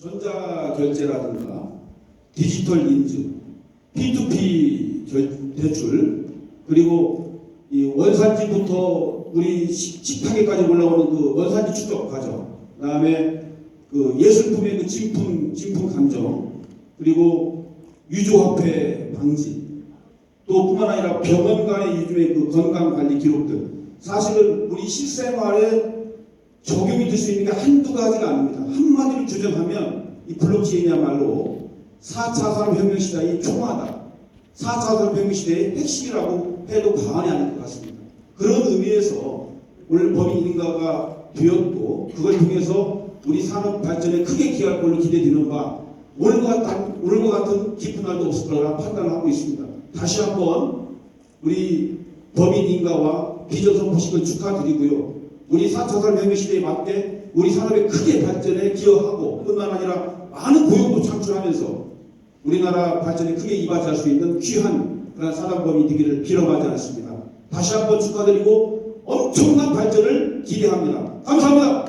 전자 결제라든가 디지털 인증, P2P 결- 대출, 그리고 이 원산지부터 우리 식- 식탁에까지 올라오는 그 원산지 추적 과정, 그다음에 그 예술품의 그 진품 진품 감정, 그리고 유조화폐 방지, 또 뿐만 아니라 병원 간의 요즘의 그 건강 관리 기록들, 사실은 우리 실생활에 적용이 될 수 있는 게 한두 가지가 아닙니다. 한마디로 규정하면 이 블록체인이야말로 4차 산업혁명 시대의 총화다. 4차 산업혁명 시대의 핵심이라고 해도 과언이 아닐 것 같습니다. 그런 의미에서 오늘 범인인가가 되었고 그걸 통해서 우리 산업 발전에 크게 기여할 걸로 기대되는 바 오늘과 같은, 오늘과 같은 깊은 날도 없을 거라 판단을 하고 있습니다. 다시 한번 우리 범인인가와 비전선 포식을 축하드리고요. 우리 4차 산업혁명 시대에 맞게 우리 산업의 크게 발전에 기여하고 뿐만 아니라 많은 고용도 창출하면서 우리나라 발전에 크게 이바지할 수 있는 귀한 그런 사단법이 되기를 빌어가지 않습니다. 다시 한번 축하드리고 엄청난 발전을 기대합니다. 감사합니다.